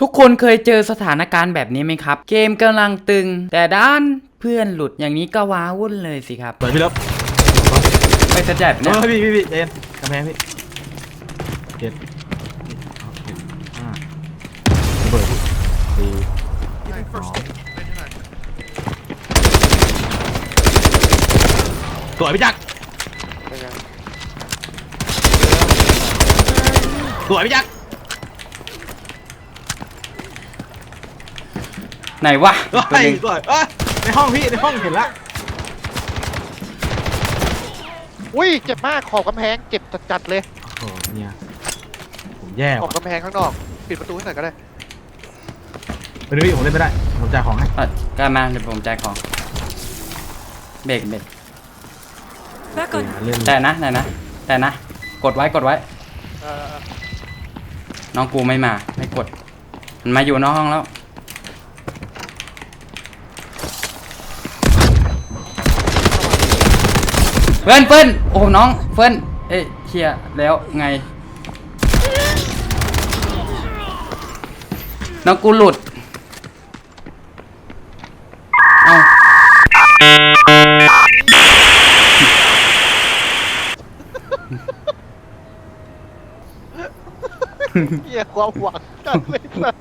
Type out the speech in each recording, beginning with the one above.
ทุกคนเคยเจอสถานการณ์แบบนี้ไหมครับ เกมกำลังตึง แต่ด้านเพื่อนหลุดอย่างนี้ก็ว้าวุ่นเลยสิครับเปิดพี่เลิฟไปสะจัดเอนะอพี่พี่พี่เจนกำแพงพี่เจ็ดห้าระเบิดพี่สี่สองสวยพี่จักรสวยพี่จักร ไหนวะเฮ้ตัวยหนึ่งสวยเอ้ยในห้องพี่ในห้องเห็นละอุ้ยเจ็บมากขอบกำแพงเจ็บจัดๆเลยโอ้โหเนี่ยผมแย่ขอบว่ะกำแพงข้างนอก ปิดประตูให้หน่อยก็ได้ไปดูพี่ผมเล่นไม่ได้ผมจ่ายของให้อะกล้ามาเดี๋ยวผมแจกของเบรกเบรก Back เอ on. อเล่นแต่นะแต่นะแต่นะ กดไว้กดไว้ เออน้องกูไม่มา ไม่กด มันมาอยู่นอกห้องแล้ว เฟิร์นเฟิร์นโอ้โหน้องเฟิร์นเอ้ยเชียแล้วไง น้องกูหลุดเอ้าเหี้ยความหวังจัดเลยสัตว์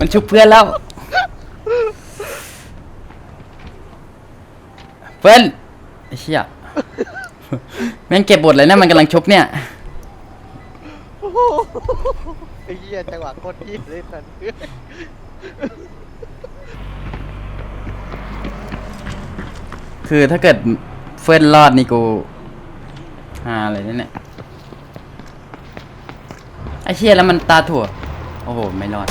มันชุบเพื่อนแล้ว เฟิร์นไอ้เชี่ย แม่งเก็บบทเลยนะมันกำลังชุบเนี่ย โอ้โหไอ้เหี้ยจังหวะโคตรยี่เลยสัตว์คือถ้าเกิดเฟิร์นรอดนี่กูฮาเลยนะเนี่ยไอ้เชี่ยแล้วมันตาถั่ว โอ้โห ไม่รอด